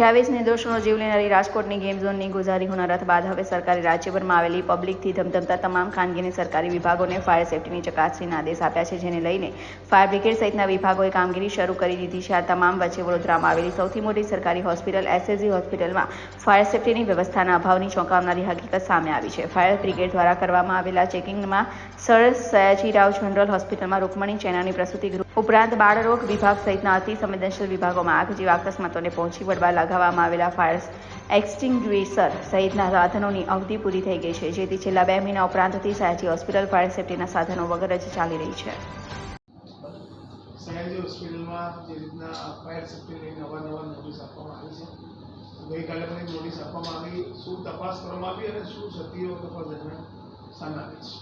અઠ્યાવીસ નિર્દોષોનો જીવ લેનારી રાજકોટની ગેમ ઝોનની ગુજારી હોનારત બાદ હવે સરકારે રાજ્યભરમાં આવેલી પબ્લિકથી ધમધમતા તમામ ખાનગીની સરકારી વિભાગોને ફાયર સેફટીની ચકાસણીના આદેશ આપ્યા છે, જેને લઈને ફાયર બ્રિગેડ સહિતના વિભાગોએ કામગીરી શરૂ કરી દીધી છે. આ તમામ વચ્ચે વડોદરામાં આવેલી સૌથી મોટી સરકારી હોસ્પિટલ એસએસજી હોસ્પિટલમાં ફાયર સેફટીની વ્યવસ્થાના અભાવની ચોંકાવનારી હકીકત સામે આવી છે. ફાયર બ્રિગેડ દ્વારા કરવામાં આવેલા ચેકિંગમાં સર સયાજીરાવ જનરલ હોસ્પિટલમાં રૂકમણી ચેનાની પ્રસૂતિ ગૃહ ઉપરાંત બાળરોગ વિભાગ સહિતના અતિ સંવેદનશીલ વિભાગોમાં આગ જેવા અકસ્માતોને પહોંચી વળવા લગાવવામાં આવેલા ફાયર એક્સટિંગ્યુઇશર સહિતના સાધનોની અવધિ પૂરી થઈ ગઈ છે જેથી છેલ્લા બે મહિના ઉપરાંતથી સયાજી હોસ્પિટલ ફાયર સેફટીના સાધનો વગર જ ચાલી રહી છે. સયાજી હોસ્પિટલમાં જે રીતના ફાયર સેફટીની નવા નવા નોટિસ આપવામાં આવી છે. ગઈકાલે પણ એક નોટિસ આપવામાં આવી. શું તપાસ કરવામાં આવી અને શું સતીઓ તપાસ દરમિયાન સામે આવી છે?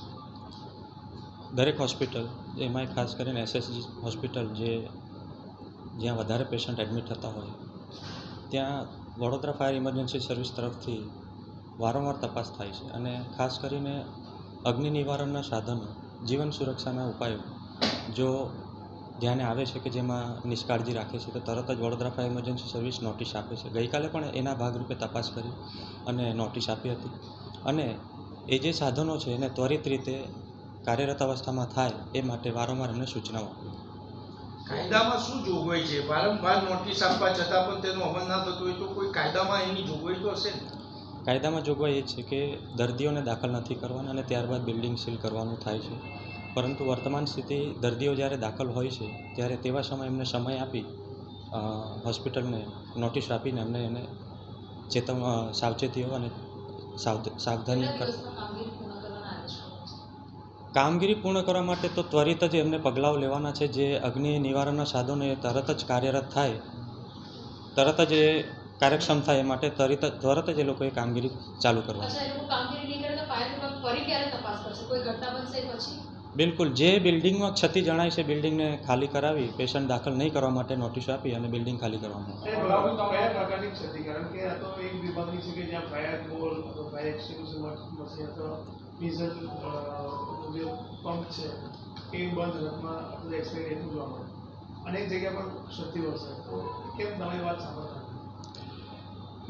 દરેક હોસ્પિટલ એમાંય ખાસ કરીને એસએસજી હોસ્પિટલ જે જ્યાં વધારે પેશન્ટ એડમિટ થતા હોય ત્યાં વડોદરા ફાયર ઇમરજન્સી સર્વિસ તરફથી વારંવાર તપાસ થાય છે અને ખાસ કરીને અગ્નિ નિવારણના સાધનો, જીવન સુરક્ષાના ઉપાયો, જો ધ્યાને આવે છે કે જેમાં નિષ્કાળજી રાખે છે, તો તરત જ Vadodara fire emergency service notice આપે છે. ગઈકાલે પણ એના ભાગરૂપે તપાસ કરી અને નોટિસ આપી હતી. અને એ જે સાધનો છે એને ત્વરિત રીતે કાર્યરત અવસ્થામાં થાય એ માટે વારંવાર એમને સૂચનાઓ આપી. કાયદામાં શું જોગવાઈ છે? વારંવાર નોટિસ આપવા છતાં પણ તેનો અમલ ના થતો હોય તો કોઈ કાયદામાં એની જોગવાઈ તો હશે ને? કાયદામાં જોગવાઈ એ છે કે દર્દીઓને દાખલ નથી કરવાના અને ત્યારબાદ બિલ્ડિંગ સીલ કરવાનું થાય છે. પરંતુ વર્તમાન સ્થિતિ દર્દીઓ જ્યારે દાખલ હોય છે ત્યારે તેવા સમયે એમને સમય આપી હોસ્પિટલને નોટિસ આપીને એમને એને ચેતવ સાવચેતીઓ અને સાવધાની કર કામગીરી પૂર્ણ કરવા માટે તો ત્વરિત જ એમને પગલાઓ લેવાના છે. જે અગ્નિ નિવારણના સાધનો એ તરત જ કાર્યરત થાય તરત જ એ કાર્યક્ષમ થાય એ માટે તરત જ તરત જ એ લોકોએ કામગીરી ચાલુ કરવાની. અચ્છા એ લોકો કામગીરી નહીં કરે તો ફાયર વિભાગ ફરી ક્યારે તપાસ કરશે? કોઈ ઘટના બનશે પછી? બિલકુલ. જે બિલ્ડિંગમાં ક્ષતિ જણાય છે બિલ્ડિંગને ખાલી કરાવી પેશન્ટ દાખલ નહીં કરવા માટે નોટિસ આપી અને બિલ્ડિંગ ખાલી કરવામાં ડીઝલ જે પંપ છે, એ બંધ રથમાં અથવા એક્સપાયરી એટલું જોવા મળે અનેક જગ્યા પર ક્ષતિ હશે તો કેમ? તમારી વાત સાંભળતા.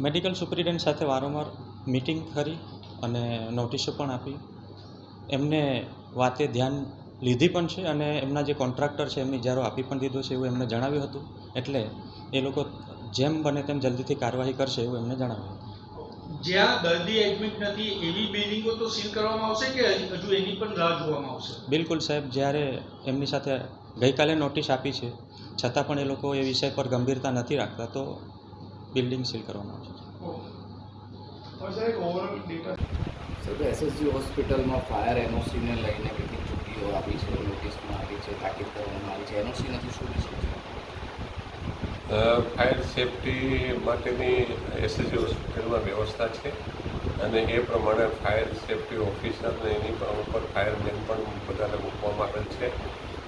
મેડિકલ સુપ્રિન્ટેન્ડન્ટ સાથે વારંવાર મિટિંગ કરી અને નોટિસો પણ આપી. એમને વાતે ધ્યાન લીધી પણ છે અને એમના જે કોન્ટ્રાક્ટર છે, એમને ઇજારો આપી પણ દીધો છે એવું એમને જણાવ્યું હતું. એટલે એ લોકો જેમ બને તેમ જલ્દીથી કાર્યવાહી કરશે એવું એમને જણાવ્યું હતું. જ્યાં દર્દી એડમિટ નથી એવી બિલ્ડિંગો તો સીલ કરવામાં આવશે કે હજુ એની પણ રાહ જોવામાં આવશે? બિલકુલ સાહેબ જ્યારે એમની સાથે ગઈકાલે નોટિસ આપી છે છતાં પણ એ લોકો એ વિષય પર ગંભીરતા નથી રાખતા તો બિલ્ડિંગ સીલ કરવામાં આવશે. સર એસએસજી હોસ્પિટલમાં ફાયર એનઓસીને લઈને કેટલીક છૂટીઓ આપી છે નોટિસમાં આવી છે તાકીદ કરવામાં આવી છે. એનઓસી નથી શું ફાયર સેફટી માટેની એસએસજી હોસ્પિટલમાં વ્યવસ્થા છે અને એ પ્રમાણે ફાયર સેફટી ઓફિસરને એની ઉપર ફાયરમેન પણ બધાને મૂકવામાં આવેલ છે.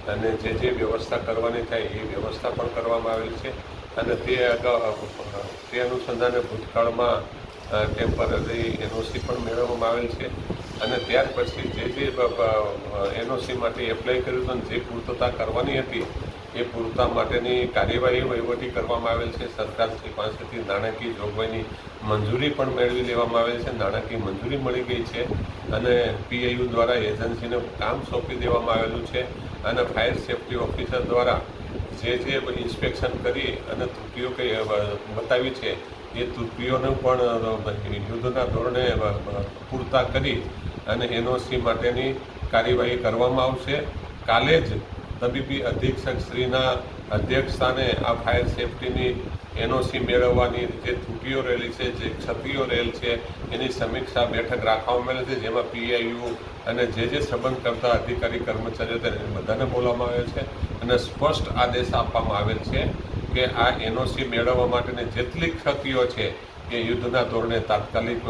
અને જે જે વ્યવસ્થા કરવાની થાય એ વ્યવસ્થા પણ કરવામાં આવેલ છે. અને તે અગાઉ તે અનુસંધાને ભૂતકાળમાં ટેમ્પરરી એનઓસી પણ મેળવવામાં આવેલ છે. અને ત્યાર પછી જે જે એનઓસીમાંથી એપ્લાય કર્યું હતું અને જે પૂર્તતા કરવાની હતી, એ પૂરતા માટેની કાર્યવાહી વહીવટી કરવામાં આવેલ છે. સરકારશ્રી પાસેથી નાણાકીય જોગવાઈની મંજૂરી પણ મેળવી લેવામાં આવેલ છે. નાણાકીય મંજૂરી મળી ગઈ છે અને પીઆઈયુ દ્વારા એજન્સીને કામ સોંપી દેવામાં આવેલું છે અને ફાયર સેફટી ઓફિસર દ્વારા જે જે ઇન્સ્પેક્શન કરી અને ત્રુટીઓ કઈ બતાવી છે, એ ત્રુટીઓને પણ યુદ્ધના ધોરણે પૂરતા કરી અને એનઓસી માટેની કાર્યવાહી કરવામાં આવશે. કાલે જ તબીબી અધિક્ષક શ્રીના અધ્યક્ષસ્થાને આ ફાયર સેફટીની એનઓસી મેળવવાની જે ત્રુટીઓ રહેલી છે, જે ક્ષતિઓ રહેલ છે, એની સમીક્ષા બેઠક રાખવામાં આવેલી છે, જેમાં પીઆઈયુ અને જે જે સંબંધ કરતા અધિકારી, કર્મચારીઓ તેને બધાને બોલાવવામાં આવે છે. અને સ્પષ્ટ આદેશ આપવામાં આવેલ છે કે આ એનઓસી મેળવવા માટેની જેટલી ક્ષતિઓ છે એ યુદ્ધના ધોરણે તાત્કાલિક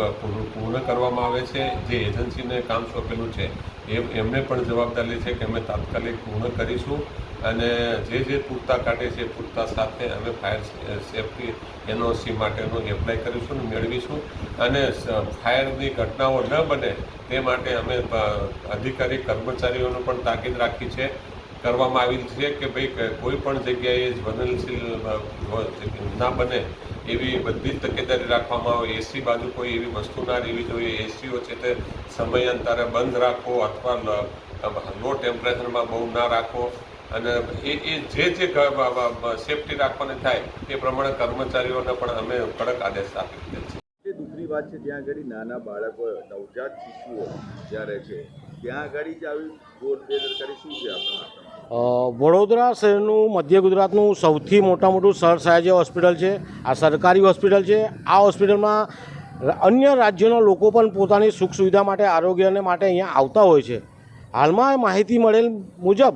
પૂર્ણ કરવામાં આવે છે, જે એજન્સીને કામ સોંપેલું છે એ એમને પણ જવાબદારી છે કે અમે તાત્કાલિક પૂર્ણ કરીશું અને જે જે પૂરતા કાઢે છે પૂરતા સાથે અમે ફાયર સેફટી એનઓસી માટેનું એપ્લાય કરીશું અને મેળવીશું. અને ફાયરની ઘટનાઓ ન બને તે માટે અમે અધિકારી કર્મચારીઓનું પણ તાકીદ રાખી છે કરવામાં આવેલ છે કે ભાઈ કોઈ પણ જગ્યાએ જ્વલનશીલ ના બને એવી બધી જ તકેદારી રાખવામાં આવે. એસી બાજુ કોઈ એવી વસ્તુ ના રહેવી જોઈએ. એસીઓ છે તે સમયાંતરે બંધ રાખો અથવા લો ટેમ્પરેચરમાં બહુ ના રાખો. અને એ એ જે જે સેફટી રાખવાની થાય એ પ્રમાણે કર્મચારીઓને પણ અમે કડક આદેશ આપી દીધા છે. દુઃખની વાત છે જ્યાં આગળ નાના બાળકો, નવજાત શિશુઓ જ્યારે છે, ત્યાં આગળ જ આવી જોર બેદરકારી શું છે આપણા વડોદરા શહેરનું મધ્ય ગુજરાતનું સૌથી મોટા મોટું સર સયાજી હોસ્પિટલ છે, આ સરકારી હોસ્પિટલ છે. આ હોસ્પિટલમાં અન્ય રાજ્યોના લોકો પણ પોતાની સુખ સુવિધા માટે, આરોગ્યને માટે અહીંયા આવતા હોય છે. હાલમાં માહિતી મળેલ મુજબ,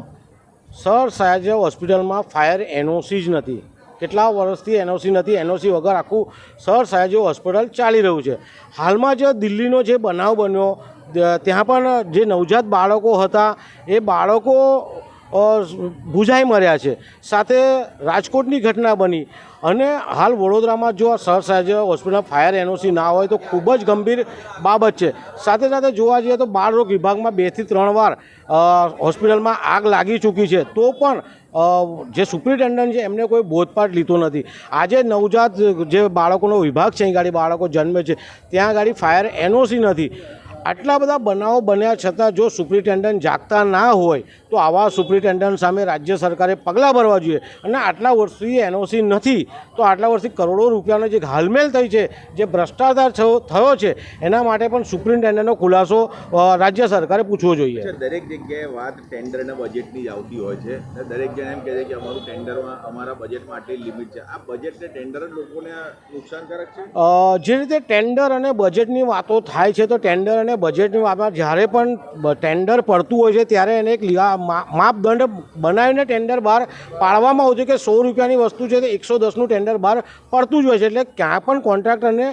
સર સયાજી હોસ્પિટલમાં ફાયર એનઓસી જ નથી. કેટલા વર્ષથી એનઓસી નથી, એનઓસી વગર આખું સર સયાજી હોસ્પિટલ ચાલી રહ્યું છે. હાલમાં જે દિલ્હીનો જે બનાવ બન્યો ત્યાં પણ જે નવજાત બાળકો હતા, એ બાળકો ભૂજાઈ મર્યા છે. સાથે રાજકોટની ઘટના બની. અને હાલ વડોદરામાં જો આ sir Sayaji hospital fire NOC ના હોય તો ખૂબ જ ગંભીર બાબત છે. સાથે સાથે જોવા જઈએ તો બાળરોગ વિભાગમાં બેથી ત્રણ વાર હોસ્પિટલમાં આગ લાગી ચૂકી છે. તો પણ જે સુપ્રિન્ટેન્ડન્ટ છે એમને કોઈ બોધપાઠ લીધો નથી. આજે નવજાત જે બાળકોનો વિભાગ છે, અહીં ગાડી બાળકો જન્મે છે, ત્યાં ગાડી ફાયર એનઓસી નથી. આટલા બધા બનાવો બન્યા છતાં જો સુપ્રિન્ટેન્ડન્ટ જાગતા ના હોય તો આવા સુપ્રિન્ટેન્ડન્ટ સામે રાજ્ય સરકારે પગલાં ભરવા જોઈએ. અને આટલા વર્ષથી એનઓસી નથી તો આટલા વર્ષથી કરોડો રૂપિયાનો જે ઘાલમેલ થઈ છે જે ભ્રષ્ટાચાર થયો છે એના માટે પણ સુપ્રિન્ટેન્ડન્ટનો ખુલાસો રાજ્ય સરકારે પૂછવો જોઈએ. દરેક જગ્યાએ વાત ટેન્ડર અને બજેટની જ આવતી હોય છે. દરેક જણ એમ કહે છે કે અમારું ટેન્ડરમાં અમારા બજેટમાં આટલી લિમિટ છે. આ બજેટ ને ટેન્ડર લોકોને નુકસાનકારક છે? જે રીતે ટેન્ડર અને બજેટની વાતો થાય છે તો ટેન્ડર અને બજેટની વાતમાં જ્યારે પણ ટેન્ડર પડતું હોય છે ત્યારે એને એક મા- માપદંડ બનાવીને ટેન્ડર બહાર પાડવામાં આવતું કે સો રૂપિયાની વસ્તુ છે તે એકસો દસનું ટેન્ડર બહાર પડતું જ હોય છે. એટલે ક્યાં પણ કોન્ટ્રાક્ટરને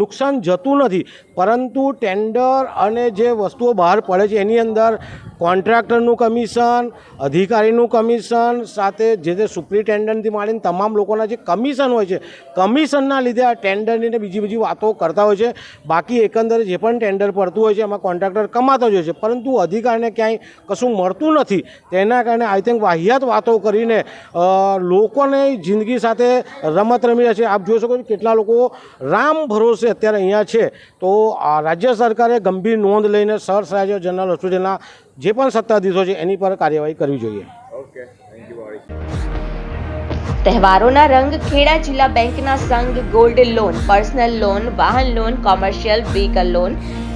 નુકસાન જતું નથી. પરંતુ ટેન્ડર અને જે વસ્તુઓ બહાર પડે છે, એની અંદર કોન્ટ્રાક્ટરનું કમિશન, અધિકારીનું કમિશન, સાથે જે તે સુપ્રિન્ટેન્ડન્ટથી માંડીને તમામ લોકોના જે કમિશન હોય છે, કમિશનના લીધે આ ટેન્ડરની ને બીજી બીજી વાતો કરતા હોય છે. બાકી એકંદરે જે પણ ટેન્ડર પડતું હોય છે, એમાં કોન્ટ્રાક્ટર કમાતો જ હોય છે. પરંતુ અધિકારીને ક્યાંય કશું મળતું નથી. તેના કારણે આઈ થિંક વાહિયાત વાતો કરીને લોકોને જિંદગી સાથે રમત રમી રહ્યા છે. આપ જોઈ શકો છો કેટલા લોકો રામ ભરોસે અત્યારે અહીંયા છે. તો આ રાજ્ય સરકારે ગંભીર નોંધ લઈને સર રાજ્ય જનરલ હોસ્પિટલના જે પણ સત્તાધીશો છે એની પર કાર્યવાહી કરવી જોઈએ. ઓકે થેન્ક યુ તહેવારોના રંગ ખેડા જિલ્લા બેંકના સંઘ ગોલ્ડ લોન પર્સનલ લોન વાહન loan commercial vehicle loan